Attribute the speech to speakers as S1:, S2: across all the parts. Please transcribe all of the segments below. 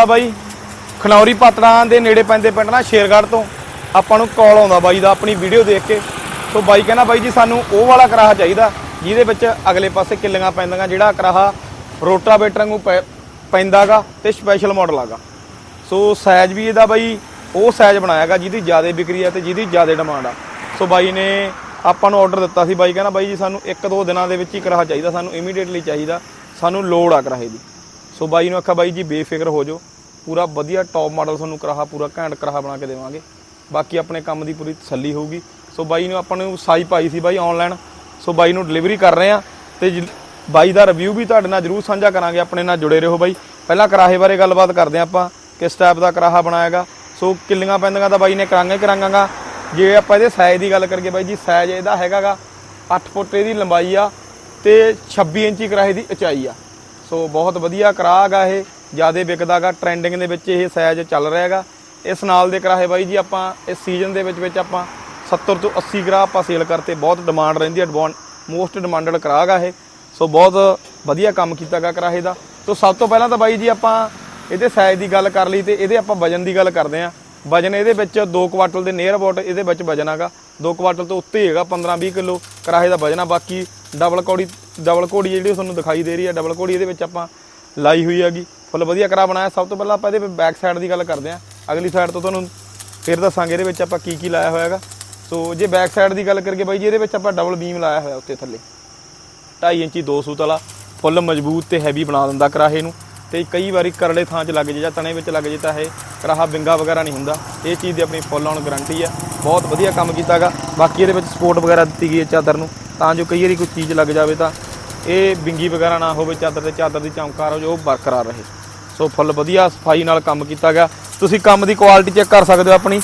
S1: ਵਾਲਾ ਬਾਈ। ਖਨੌਰੀ ਪਾਤੜਾਂ ਦੇ ਨੇੜੇ ਪੈਂਦੇ ਪਿੰਡ ਨਾ ਸ਼ੇਰਗੜ੍ਹ ਤੋਂ। ਆਪਾਂ ਨੂੰ ਕਾਲ ਆਉਂਦਾ ਬਾਈ ਦਾ, ਆਪਣੀ ਵੀਡੀਓ ਦੇਖ ਕੇ। ਸੋ ਬਾਈ ਕਹਿੰਦਾ ਬਾਈ ਜੀ ਸਾਨੂੰ ਉਹ ਵਾਲਾ ਕਰਾਹਾ ਚਾਹੀਦਾ, ਜਿਹਦੇ ਵਿੱਚ ਅਗਲੇ ਪਾਸੇ ਕਿੱਲੀਆਂ ਪੈਂਦੀਆਂ, ਜਿਹੜਾ ਕਰਾਹਾ ਰੋਟਾਵੇਟਰ ਨੂੰ ਪੈਂਦਾਗਾ ਤੇ ਸਪੈਸ਼ਲ ਮਾਡਲ ਆਗਾ। ਸੋ ਸਾਈਜ਼ ਵੀ ਇਹਦਾ ਬਾਈ, ਉਹ ਸਾਈਜ਼ ਬਣਾਇਆਗਾ, ਜਿਹਦੀ ਜ਼ਿਆਦਾ ਵਿਕਰੀ ਆ ਤੇ ਜਿਹਦੀ ਜ਼ਿਆਦਾ ਡਿਮਾਂਡ ਆ। ਸੋ ਬਾਈ ਨੇ ਆਪਾਂ ਨੂੰ ਆਰਡਰ ਦਿੱਤਾ ਸੀ, ਬਾਈ ਕਹਿੰਦਾ ਬਾਈ ਜੀ ਸਾਨੂੰ ਇੱਕ ਦੋ ਦਿਨਾਂ ਦੇ ਵਿੱਚ ਹੀ ਕਰਾਹਾ ਚਾਹੀਦਾ, ਸਾਨੂੰ ਇਮੀਡੀਏਟਲੀ ਚਾਹੀਦਾ, ਸਾਨੂੰ ਲੋੜ ਆ ਕਰਾਹੇ ਦੀ। ਸੋ ਬਾਈ ਨੂੰ ਆਖਿਆ ਬਾਈ ਜੀ ਬੇਫਿਕਰ ਹੋ ਜਾਓ। ਪੂਰਾ ਵਧੀਆ ਟੌਪ ਮਾਡਲ ਤੁਹਾਨੂੰ ਕਰਾਹਾ, ਪੂਰਾ ਘੈਂਟ ਕਰਾਹਾ ਬਣਾ ਕੇ ਦੇਵਾਂਗੇ। ਬਾਕੀ ਆਪਣੇ ਕੰਮ ਦੀ ਪੂਰੀ ਤਸੱਲੀ ਹੋਊਗੀ। ਸੋ ਬਾਈ ਨੂੰ ਆਪਾਂ ਨੂੰ ਸਾਈ ਪਾਈ ਸੀ ਬਾਈ ਆਨਲਾਈਨ ਸੋ ਬਾਈ ਨੂੰ ਡਿਲੀਵਰੀ ਕਰ ਰਹੇ ਆ ਤੇ ਜ- ਬਾਈ ਦਾ ਰਿਵਿਊ ਵੀ ਤੁਹਾਡੇ ਨਾਲ ਜਰੂਰ ਸਾਂਝਾ ਕਰਾਂਗੇ। ਆਪਣੇ ਨਾਲ ਜੁੜੇ ਰਹੋ ਬਾਈ। ਪਹਿਲਾਂ ਕਰਾਹੇ ਬਾਰੇ ਗੱਲਬਾਤ ਕਰਦੇ ਹਾਂ ਆਪਾਂ, ਕਿਸ ਟਾਈਪ ਦਾ ਕਰਾਹਾ ਬਣਾਏਗਾ। ਸੋ ਕਿੱਲੀਆਂ ਪੈਂਦੀਆਂ ਤਾਂ ਬਾਈ ਨੇ ਕਰਾਂਗੇ ਕਰਾਂਗਾਗਾ। ਜੇ ਆਪਾਂ ਇਹਦੇ ਸਾਈਜ਼ ਦੀ ਗੱਲ ਕਰੀਏ ਬਾਈ ਜੀ ਸਾਈਜ਼ ਇਹਦਾ ਹੈਗਾਗਾ 8 ਫੁੱਟ ਇਹਦੀ ਲੰਬਾਈ ਆ ਤੇ 26 ਇੰਚੀ ਕਰਾਹੇ ਦੀ ਉਚਾਈ ਆ। ਸੋ ਬਹੁਤ ਵਧੀਆ ਕਰਾਹ ਹੈਗਾ ਇਹ। ਜਿਆਦੇ ਵਿਕਦਾਗਾ ਟ੍ਰੈਂਡਿੰਗ ਦੇ ਵਿੱਚ ਇਹ ਸਾਈਜ਼ ਚੱਲ ਰਿਹਾ ਹੈਗਾ। ਇਸ ਨਾਲ ਦੇ ਕਰਾਹੇ ਬਾਈ ਜੀ ਆਪਾਂ, ਇਸ ਸੀਜ਼ਨ ਦੇ ਵਿੱਚ ਵਿੱਚ ਆਪਾਂ 70 ਤੋਂ 80 ਗਰਾ ਆਪਾਂ ਸੇਲ ਕਰਤੇ। ਬਹੁਤ ਡਿਮਾਂਡ ਰਹਿੰਦੀ ਹੈ ਮੋਸਟ ਡਿਮਾਂਡਡ ਕਰਾਹਗਾ ਇਹ। ਸੋ ਬਹੁਤ ਵਧੀਆ ਕੰਮ ਕੀਤਾਗਾ ਕਰਾਹੇ ਦਾ। ਸੋ ਸਭ ਤੋਂ ਪਹਿਲਾਂ ਤਾਂ ਬਾਈ ਜੀ ਆਪਾਂ ਇਹਦੇ ਸਾਈਜ਼ ਦੀ ਗੱਲ ਕਰ ਲਈ ਤੇ ਇਹਦੇ ਆਪਾਂ ਵਜਨ ਦੀ ਗੱਲ ਕਰਦੇ ਆਂ ਵਜਨ ਇਹਦੇ ਵਿੱਚ 2 ਕੁਆਟਲ ਦੇ ਨੀਅਰ ਅਬਾਊਟ ਇਹਦੇ ਵਿੱਚ ਵਜਨ ਹੈਗਾ। 2 ਕੁਆਟਲ ਤੋਂ ਉੱਤੇ ਹੀ ਹੈਗਾ 15-20 ਕਿਲੋ। ਕਰਾਹੇ ਦਾ ਵਜਨ ਆ ਬਾਕੀ ਡਬਲ ਕੋੜੀ ਡਬਲ ਕੋੜੀ ਜਿਹੜੀ ਤੁਹਾਨੂੰ ਦਿਖਾਈ ਦੇ ਰਹੀ ਹੈ ਡਬਲ ਕੋੜੀ ਇਹਦੇ ਵਿੱਚ ਆਪਾਂ ਲਾਈ ਹੋਈ ਹੈਗੀ। ਫੁੱਲ ਵਧੀਆ ਕਰਾ ਬਣਾਇਆ। ਸਭ ਤੋਂ ਪਹਿਲਾਂ ਆਪਾਂ ਇਹਦੇ ਬੈਕ ਸਾਈਡ ਦੀ ਗੱਲ ਕਰਦੇ ਆਂ ਅਗਲੀ ਸਾਈਡ ਤੋਂ ਤੁਹਾਨੂੰ ਫਿਰ ਦੱਸਾਂਗੇ ਇਹਦੇ ਵਿੱਚ ਆਪਾਂ ਕੀ ਕੀ ਲਾਇਆ ਹੋਇਆ ਹੈਗਾ। ਸੋ ਜੇ ਬੈਕ ਸਾਈਡ ਦੀ ਗੱਲ ਕਰੀਏ ਬਾਈ ਜੀ, ਇਹਦੇ ਵਿੱਚ ਆਪਾਂ ਡਬਲ ਬੀਮ ਲਾਇਆ ਹੋਇਆ ਉੱਤੇ ਥੱਲੇ। 2.5 ਇੰਚੀ, ਦੋ ਸੂਤ ਵਾਲਾ ਫੁੱਲ ਮਜ਼ਬੂਤ ਤੇ ਹੈਵੀ ਬਣਾ ਦਿੰਦਾ ਕਰਾਹੇ ਨੂੰ। ਤੇ ਕਈ ਵਾਰੀ ਕਰਲੇ ਥਾਂ 'ਚ ਲੱਗ ਜੇ ਜਾਂ ਤਣੇ ਵਿੱਚ ਲੱਗ ਜੇ ਤਾਂ ਇਹ ਕਰਾਹਾ ਬਿੰਗਾ ਵਗੈਰਾ ਨਹੀਂ ਹੁੰਦਾ। ਇਹ ਚੀਜ਼ ਦੀ ਆਪਣੀ ਫੁੱਲ ਔਨ ਗਾਰੰਟੀ ਆ। ਬਹੁਤ ਵਧੀਆ ਕੰਮ ਕੀਤਾਗਾ ਬਾਕੀ ਇਹਦੇ ਵਿੱਚ ਸਪੋਰਟ ਵਗੈਰਾ ਦਿੱਤੀ ਗਈ ਹੈ ਚਾਦਰ ਨੂੰ। ਤਾਂ ਜੋ ਕਈ ਵਾਰੀ ਕੋਈ ਚੀਜ਼ ਲੱਗ ਜਾਵੇ ਤਾਂ ਇਹ ਬਿੰਗੀ ਵਗੈਰਾ ਨਾ ਹੋਵੇ, ਚਾਦਰ ਤੇ ਚਾਦਰ ਦੀ ਚਮਕਾਰ ਹੋ ਜੋ ਉਹ ਬਰਕਰਾਰ ਰਹੇ। ਸੋ ਫੁੱਲ ਵਧੀਆ ਸਫ਼ਾਈ ਨਾਲ ਕੰਮ ਕੀਤਾ ਗਿਆ। ਤੁਸੀਂ ਕੰਮ ਦੀ ਕੁਆਲਿਟੀ ਚੈੱਕ ਕਰ ਸਕਦੇ ਹੋ ਆਪਣੀ।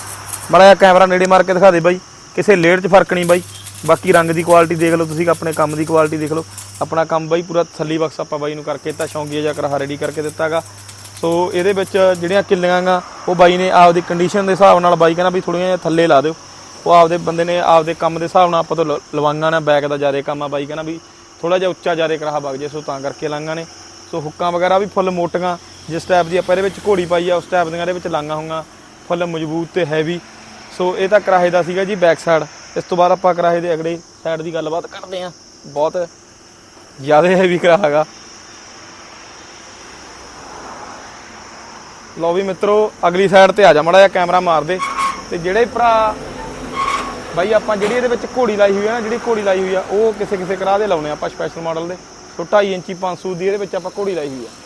S1: ਮਾੜਾ ਜਿਹਾ ਕੈਮਰਾ ਨੇੜੇ ਮਾਰ ਕੇ ਦਿਖਾ ਦੇ ਬਾਈ। ਕਿਸੇ ਲੇਅਰ 'ਚ ਫ਼ਰਕ ਨਹੀਂ ਬਾਈ। ਬਾਕੀ ਰੰਗ ਦੀ ਕੁਆਲਿਟੀ ਦੇਖ ਲਓ ਤੁਸੀਂ, ਆਪਣੇ ਕੰਮ ਦੀ ਕੁਆਲਿਟੀ ਦੇਖ ਲਓ। ਆਪਣਾ ਕੰਮ ਬਾਈ ਪੂਰਾ ਥੱਲੀ ਬਕਸ ਆਪਾਂ ਬਾਈ ਨੂੰ ਕਰਕੇ ਦਿੱਤਾ, ਸ਼ੌਂਕੀਆ ਜਿਹਾ ਕਰਾ ਰੈਡੀ ਕਰਕੇ ਦਿੱਤਾਗਾ। ਸੋ ਇਹਦੇ ਵਿੱਚ ਜਿਹੜੀਆਂ ਕਿੱਲੀਆਂ ਗਾ, ਉਹ ਬਾਈ ਨੇ ਆਪਦੀ ਕੰਡੀਸ਼ਨ ਦੇ ਹਿਸਾਬ ਨਾਲ ਬਾਈ ਕਹਿੰਦਾ ਵੀ ਥੋੜੀਆਂ ਜਿਹਾ ਥੱਲੇ ਲਾ ਦਿਓ। ਉਹ ਆਪਦੇ ਬੰਦੇ ਨੇ ਆਪਦੇ ਕੰਮ ਦੇ ਹਿਸਾਬ ਨਾਲ ਆਪਾਂ ਤੋਂ ਲ- ਲਵਾਂਗਾ ਨਾ ਬੈਕ ਦਾ ਜ਼ਿਆਦਾ ਕੰਮ ਆ ਬਾਈ ਕਹਿੰਦਾ ਵੀ ਥੋੜਾ ਜਿਹਾ ਉੱਚਾ ਜ਼ਿਆਦਾ ਕਰਾਹਾ ਵਗ ਜੇ, ਸੋ ਤਾਂ ਕਰਕੇ ਲਾਂਗਾ ਨੇ। ਸੋ ਹੁੱਕਾਂ ਵਗੈਰਾ ਵੀ ਫੁੱਲ ਮੋਟੀਆਂ। ਜਿਸ ਟਾਈਪ ਦੀ ਆਪਾਂ ਇਹਦੇ ਵਿੱਚ ਘੋੜੀ ਪਾਈ ਆ, ਉਸ ਟਾਈਪ ਦੀਆਂ ਇਹਦੇ ਵਿੱਚ ਲਾਂਗਾ ਹੋਊਗਾ ਫੁੱਲ ਮਜ਼ਬੂਤ ਤੇ ਹੈਵੀ ਸੋ ਇਹ ਤਾਂ ਕਿਰਾਏ ਦਾ ਸੀਗਾ ਜੀ ਬੈਕ ਸਾਈਡ ਇਸ ਤੋਂ ਬਾਅਦ ਆਪਾਂ ਕਰਾਹੇ ਦੇ ਅਗਲੇ ਸਾਈਡ ਦੀ ਗੱਲਬਾਤ ਕਰਦੇ ਆਂ ਬਹੁਤ ਜ਼ਿਆਦਾ ਹੈਵੀ ਕਰਾਹਾਗਾ ਲਓ ਵੀ ਮਿੱਤਰੋ, ਅਗਲੀ ਸਾਈਡ ਤੇ ਆ ਜਾ ਮੜਾ ਜਿਹਾ ਕੈਮਰਾ ਮਾਰ ਦੇ। ਤੇ ਜਿਹੜੇ ਭਰਾ, ਬਾਈ ਆਪਾਂ ਜਿਹੜੀ ਇਹਦੇ ਵਿੱਚ ਘੋੜੀ ਲਾਈ ਹੋਈ ਆ ਨਾ, ਜਿਹੜੀ ਘੋੜੀ ਲਾਈ ਹੋਈ ਆ, ਉਹ ਕਿਸੇ ਕਿਸੇ ਕਰਾ ਦੇ ਲਾਉਨੇ ਆਪਾਂ ਸਪੈਸ਼ਲ ਮਾਡਲ ਦੇ। ਸੋ 2.5 ਇੰਚੀ 500 ਦੀ ਇਹਦੇ ਵਿੱਚ ਆਪਾਂ ਘੋੜੀ ਲਾਈ ਹੋਈ ਆ।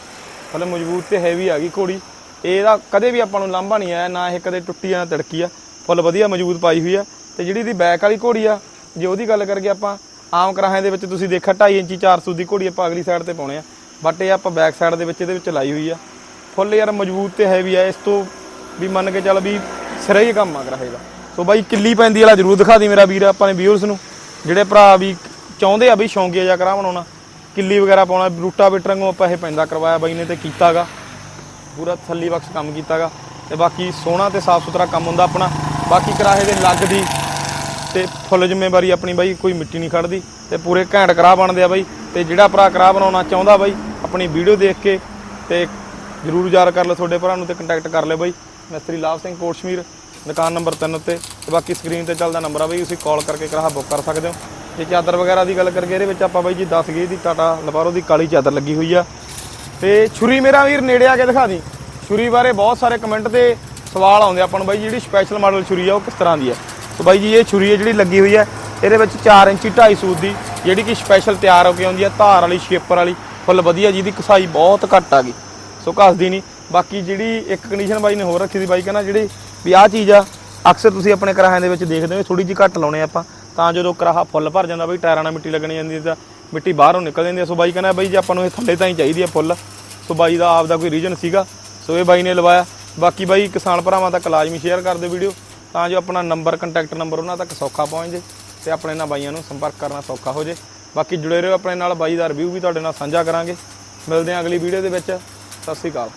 S1: ਮਤਲਬ ਮਜ਼ਬੂਤ ਤੇ ਹੈਵੀ ਆ ਗਈ ਘੋੜੀ। ਇਹਦਾ ਕਦੇ ਵੀ ਆਪਾਂ ਨੂੰ ਲਾਂਭਾ ਨਹੀਂ ਆਇਆ, ਨਾ ਇਹ ਕਦੇ ਟੁੱਟੀ ਆ, ਨਾ ਤੜਕੀ ਆ। ਫੁੱਲ ਵਧੀਆ ਮਜ਼ਬੂਤ ਪਾਈ ਹੋਈ ਆ। ਤੇ ਜਿਹੜੀ ਦੀ ਬੈਕ ਵਾਲੀ ਘੋੜੀ ਆ, ਜੇ ਉਹਦੀ ਗੱਲ ਕਰਕੇ ਆਪਾਂ, ਆਮ ਕਰਾਹਾਂ ਦੇ ਵਿੱਚ ਤੁਸੀਂ ਦੇਖਿਆ 2.5 ਇੰਚੀ 400 ਦੀ ਘੋੜੀ ਆਪਾਂ ਅਗਲੀ ਸਾਈਡ ਤੇ ਪਾਉਣੇ ਆ। ਬਟ ਇਹ ਆਪਾਂ ਬੈਕ ਸਾਈਡ ਦੇ ਵਿੱਚ ਇਹਦੇ ਵਿੱਚ ਲਾਈ ਹੋਈ ਆ। ਫੁੱਲ ਯਾਰ ਮਜ਼ਬੂਤ ਤੇ ਹੈਵੀ ਆ। ਇਸ ਤੋਂ ਵੀ ਮੰਨ ਕੇ ਚੱਲ ਵੀ ਸਿਰੇ ਹੀ ਕੰਮ ਆ ਕਰਾਹੇ ਦਾ। ਸੋ ਬਾਈ, ਕਿੱਲੀ ਪੈਂਦੀ ਵਾਲਾ ਜਰੂਰ ਦਿਖਾ ਦੀ ਮੇਰਾ ਵੀਰ, ਆਪਾਂ ਨੇ ਵਿਊਅਰਸ ਨੂੰ। ਜਿਹੜੇ ਭਰਾ ਵੀ ਚਾਹੁੰਦੇ ਆ ਵੀ ਸ਼ੌਂਕੀਆ ਜਾ ਕਰਾ ਬਣਾਉਣਾ ਕਿੱਲੀ ਵਗੈਰਾ ਪਾਉਣਾ, ਰੂਟਾ ਬਿਟਰਾਂ ਨੂੰ ਆਪਾਂ ਇਹ ਪੈਂਦਾ ਕਰਵਾਇਆ ਬਾਈ ਨੇ ਤੇ ਕੀਤਾਗਾ। ਪੂਰਾ ਥੱਲੀ ਬਖਸ਼ ਕੰਮ ਕੀਤਾਗਾ। ਤੇ ਬਾਕੀ ਸੋਹਣਾ ਤੇ ਸਾਫ਼ ਸੁਥਰਾ ਕੰਮ ਹੁੰਦਾ ਆਪਣਾ। ਬਾਕੀ ਕਰਾਹੇ ਦੇ ਲੱਗ ਦੀ ਤੇ ਫੁੱਲ ਜ਼ਿੰਮੇਵਾਰੀ ਆਪਣੀ ਬਾਈ, ਕੋਈ ਮਿੱਟੀ ਨਹੀਂ ਖੜਦੀ। ਤੇ ਪੂਰੇ ਘੈਂਟ ਕਰਾਹ ਬਣਦੇ ਆ ਬਾਈ। ਤੇ ਜਿਹੜਾ ਭਰਾ ਕਰਾਹ ਬਣਾਉਣਾ ਚਾਹੁੰਦਾ ਬਾਈ, ਆਪਣੀ ਵੀਡੀਓ ਦੇਖ ਕੇ ਤੇ ਜਰੂਰ ਯਾਰ ਕਰ ਲਓ ਤੁਹਾਡੇ ਭਰਾ ਨੂੰ ਤੇ ਕੰਟੈਕਟ ਕਰ ਲਿਓ ਬਾਈ। ਮਿਸਤਰੀ ਲਾਭ ਸਿੰਘ ਕੋਟਸ਼ਮੀਰ, ਦੁਕਾਨ ਨੰਬਰ 3 ਉੱਤੇ ਤੇ ਬਾਕੀ ਸਕਰੀਨ ਤੇ ਚੱਲਦਾ ਨੰਬਰ ਆ ਬਾਈ, ਤੁਸੀਂ ਕਾਲ ਕਰਕੇ ਕਰਾਹ ਬੁੱਕ ਕਰ ਸਕਦੇ ਹੋ। ਤੇ ਚਾਦਰ ਵਗੈਰਾ ਦੀ ਗੱਲ ਕਰਕੇ ਇਹਦੇ ਵਿੱਚ ਆਪਾਂ ਬਾਈ ਜੀ 10 ਗੇਜ ਦੀ ਟਾਟਾ ਲਪਾਰੋ ਦੀ ਕਾਲੀ ਚਾਦਰ ਲੱਗੀ ਹੋਈ ਆ। ਤੇ ਛੁਰੀ ਮੇਰਾ ਵੀਰ ਨੇੜੇ ਆ ਕੇ ਦਿਖਾ ਦੀ। ਛੁਰੀ ਬਾਰੇ ਬਹੁਤ ਸਾਰੇ ਕਮੈਂਟ ਤੇ ਸਵਾਲ ਆਉਂਦੇ ਆਪਾਂ ਨੂੰ ਬਾਈ ਜਿਹੜੀ ਸਪੈਸ਼ਲ ਮਾਡਲ ਛੁਰੀ ਆ, ਉਹ ਕਿਸ ਤਰ੍ਹਾਂ ਦੀ ਹੈ ਸੋ ਬਾਈ ਜੀ, ਇਹ ਛੁਰੀ ਹੈ ਜਿਹੜੀ ਲੱਗੀ ਹੋਈ ਹੈ ਇਹਦੇ ਵਿੱਚ 4 ਇੰਚੀ 2.5 ਸੂਤ ਦੀ, ਜਿਹੜੀ ਕਿ ਸਪੈਸ਼ਲ ਤਿਆਰ ਹੋ ਕੇ ਆਉਂਦੀ ਹੈ ਧਾਰ ਵਾਲੀ ਸ਼ੇਪਰ ਵਾਲੀ। ਫੁੱਲ ਵਧੀਆ ਜਿਹਦੀ ਕਸਾਈ ਬਹੁਤ ਘੱਟ ਆ ਗਈ। ਸੋ ਘਸਦੀ ਨਹੀਂ। ਬਾਕੀ ਜਿਹੜੀ ਇੱਕ ਕੰਡੀਸ਼ਨ ਬਾਈ ਨੇ ਹੋਰ ਰੱਖੀ ਸੀ ਬਾਈ, ਕਹਿੰਦਾ ਜਿਹੜੀ ਵੀ ਆਹ ਚੀਜ਼ ਆ, ਅਕਸਰ ਤੁਸੀਂ ਆਪਣੇ ਕਰਾਹਾਂ ਦੇ ਵਿੱਚ ਦੇਖਦੇ ਹੋ ਥੋੜੀ ਜਿਹੀ ਘੱਟ ਲਾਉਣੇ ਆਪਾਂ। ਤਾਂ ਜਦੋਂ ਕਰਾਹਾ ਫੁੱਲ ਭਰ ਜਾਂਦਾ ਬਈ, ਟਾਇਰਾਂ ਨਾਲ ਮਿੱਟੀ ਲੱਗਣੀ ਜਾਂਦੀ ਹੈ ਤਾਂ ਮਿੱਟੀ ਬਾਹਰੋਂ ਨਿਕਲ ਜਾਂਦੀ ਹੈ ਸੋ ਬਾਈ ਕਹਿੰਦਾ ਬਾਈ ਜੇ ਆਪਾਂ ਨੂੰ ਇਹ ਥੱਲੇ ਤਾਂ ਹੀ ਚਾਹੀਦੀ ਹੈ ਫੁੱਲ, ਸੋ ਬਾਈ ਦਾ ਆਪ ਦਾ ਕੋਈ ਰੀਜਨ ਸੀਗਾ। ਸੋ ਇਹ ਬਾਈ ਨੇ ਲਵਾਇਆ। ਬਾਕੀ ਬਾਈ ਕਿਸਾਨ ਭਰਾਵਾਂ ਤੱਕ ਲਾਜ਼ਮੀ ਸ਼ੇਅਰ ਕਰ ਦਿਓ ਵੀਡੀਓ ਤਾਂ ਜੋ ਆਪਣਾ ਨੰਬਰ ਕੰਟੈਕਟ ਨੰਬਰ ਉਹਨਾਂ ਤੱਕ ਸੌਖਾ ਪਹੁੰਚ ਜੇ ਤੇ ਆਪਣੇ ਨਾਲ ਬਾਈਆਂ ਨੂੰ ਸੰਪਰਕ ਕਰਨਾ ਸੌਖਾ ਹੋ ਜੇ। ਬਾਕੀ ਜੁੜੇ ਰਹੋ ਆਪਣੇ ਨਾਲ, ਬਾਈ ਦਾ ਰਿਵਿਊ ਵੀ ਤੁਹਾਡੇ ਨਾਲ ਸਾਂਝਾ ਕਰਾਂਗੇ। ਮਿਲਦੇ ਹਾਂ ਅਗਲੀ ਵੀਡੀਓ ਦੇ ਵਿੱਚ। ਸਤਿ ਸ਼੍ਰੀ ਅਕਾਲ।